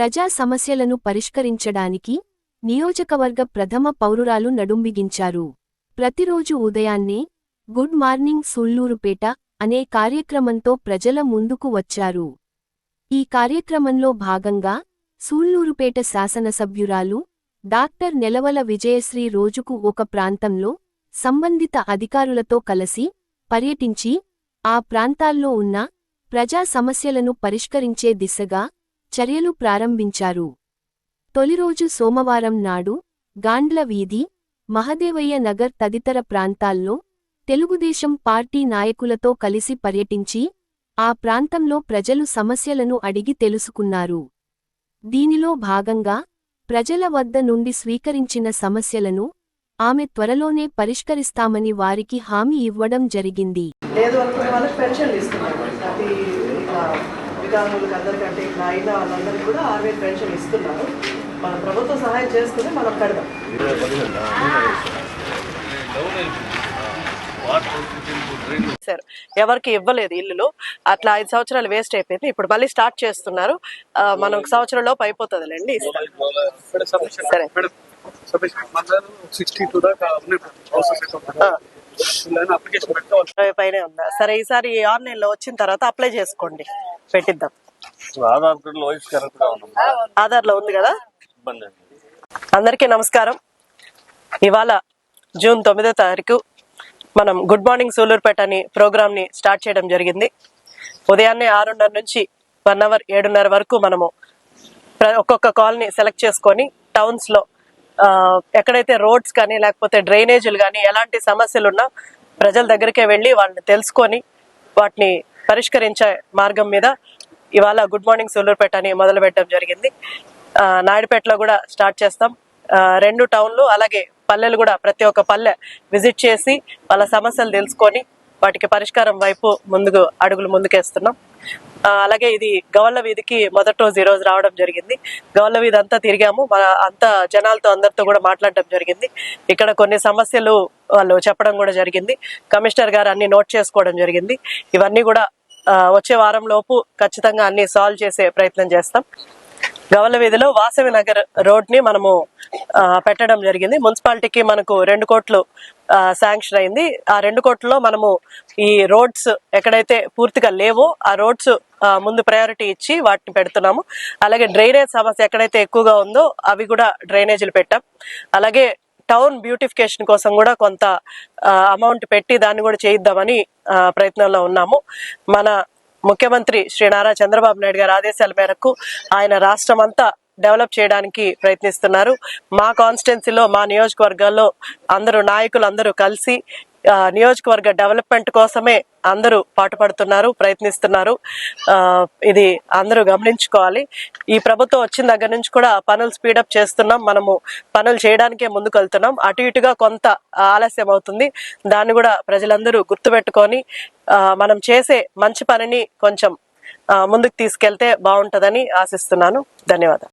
ప్రజా సమస్యలను పరిష్కరించడానికి నియోజకవర్గ ప్రథమ పౌరురాలు నడుంబిగించారు. ప్రతిరోజు ఉదయాన్నే గుడ్ మార్నింగ్ సుళ్ళూరుపేట అనే కార్యక్రమంతో ప్రజల ముందుకు వచ్చారు. ఈ కార్యక్రమంలో భాగంగా సూళ్ళూరుపేట శాసనసభ్యురాలు డాక్టర్ నెలవల విజయశ్రీ రోజుకు ఒక ప్రాంతంలో సంబంధిత అధికారులతో కలిసి పర్యటించి ఆ ప్రాంతాల్లో ఉన్న ప్రజా సమస్యలను పరిష్కరించే దిశగా చర్యలు ప్రారంభించారు. తొలిరోజు సోమవారం నాడు గాండ్ల వీధి మహదేవయ్య నగర్ తదితర ప్రాంతాల్లో తెలుగుదేశం పార్టీ నాయకులతో కలిసి పర్యటించి ఆ ప్రాంతంలో ప్రజలు సమస్యలను అడిగి తెలుసుకున్నారు. దీనిలో భాగంగా ప్రజల వద్ద నుండి స్వీకరించిన సమస్యలను ఆమె త్వరలోనే పరిష్కరిస్తామని వారికి హామీ ఇవ్వడం జరిగింది. వికలాంగులకు అందరికంటే ఇట్లా అయిన వాళ్ళందరికీ కూడా ఆరు వేలు పెన్షన్ ఇస్తున్నారు. మన ప్రభుత్వం సహాయం చేస్తుంది మనం కడదాం. సార్ ఎవరికి ఇవ్వలేదు ఇల్లులు. అట్లా ఐదు సంవత్సరాలు వేస్ట్ అయిపోయింది. ఇప్పుడు మళ్ళీ స్టార్ట్ చేస్తున్నారు. మనం ఒక సంవత్సరం లోపు అయిపోతుందిలేండి. సరే. ఇరవై పైనే ఉందా? సరే ఈసారి ఆన్లైన్లో వచ్చిన తర్వాత అప్లై చేసుకోండి. పెట్టిద్దాం. ఆధార్లో ఉంది. కదా? అందరికీ నమస్కారం. ఇవాళ జూన్ తొమ్మిదో తారీఖు మనం గుడ్ మార్నింగ్ సూలూరుపేట అని ప్రోగ్రామ్ని స్టార్ట్ చేయడం జరిగింది. ఉదయాన్నే ఆరున్నర నుంచి వన్ అవర్ ఏడున్నర వరకు మనము ఒక్కొక్క కాలనీ సెలెక్ట్ చేసుకొని టౌన్స్లో ఎక్కడైతే రోడ్స్ కానీ లేకపోతే డ్రైనేజీలు కానీ ఎలాంటి సమస్యలు ఉన్నా ప్రజల దగ్గరికే వెళ్ళి వాళ్ళని తెలుసుకొని వాటిని పరిష్కరించే మార్గం మీద ఇవాళ గుడ్ మార్నింగ్ సూలూరుపేట అని మొదలు పెట్టడం జరిగింది నాయుడుపేటలో కూడా స్టార్ట్ చేస్తాం. రెండు టౌన్లు అలాగే పల్లెలు కూడా ప్రతి ఒక్క పల్లె విజిట్ చేసి వాళ్ళ సమస్యలు తెలుసుకొని వాటికి పరిష్కారం వైపు ముందుకు అడుగులు ముందుకేస్తున్నాం. అలాగే ఇది గవల్ల వీధికి మొదటి రోజు ఈ రోజు రావడం జరిగింది. గవల్ల వీధి అంతా తిరిగాము. అంత జనాలతో అందరితో కూడా మాట్లాడడం జరిగింది. ఇక్కడ కొన్ని సమస్యలు వాళ్ళు చెప్పడం కూడా జరిగింది. కమిషనర్ గారు అన్ని నోట్ చేసుకోవడం జరిగింది. ఇవన్నీ కూడా వచ్చే వారం లోపు ఖచ్చితంగా అన్ని సాల్వ్ చేసే ప్రయత్నం చేస్తాం. గవల వీధిలో వాసవి నగర్ రోడ్ని మనము పెట్టడం జరిగింది. మున్సిపాలిటీకి మనకు రెండు కోట్లు శాంక్షన్ అయింది. ఆ రెండు కోట్లలో మనము ఈ రోడ్స్ ఎక్కడైతే పూర్తిగా లేవో ఆ రోడ్స్ ముందు ప్రయారిటీ ఇచ్చి వాటిని పెడుతున్నాము. అలాగే డ్రైనేజ్ సమస్య ఎక్కడైతే ఎక్కువగా ఉందో అవి కూడా డ్రైనేజీలు పెట్టాం. అలాగే టౌన్ బ్యూటిఫికేషన్ కోసం కూడా కొంత అమౌంట్ పెట్టి దాన్ని కూడా చేయిద్దామని ప్రయత్నంలో ఉన్నాము. మన ముఖ్యమంత్రి శ్రీ నారా చంద్రబాబు నాయుడు గారి ఆదేశాల మేరకు ఆయన రాష్ట్రం అంతా డెవలప్ చేయడానికి ప్రయత్నిస్తున్నారు. మా కాన్స్టిట్యున్సీలో మా నియోజకవర్గాల్లో అందరూ నాయకులు అందరూ కలిసి నియోజకవర్గ డెవలప్మెంట్ కోసమే అందరూ పాటుపడుతున్నారు ప్రయత్నిస్తున్నారు. ఇది అందరూ గమనించుకోవాలి. ఈ ప్రభుత్వం వచ్చిన దగ్గర నుంచి కూడా పనులు స్పీడప్ చేస్తున్నాం. మనము పనులు చేయడానికే ముందుకు వెళ్తున్నాం అటు ఇటుగా కొంత ఆలస్యం అవుతుంది. దాన్ని కూడా ప్రజలందరూ గుర్తుపెట్టుకొని మనం చేసే మంచి పనిని కొంచెం ముందుకు తీసుకెళ్తే బాగుంటుందని ఆశిస్తున్నాను. ధన్యవాదాలు.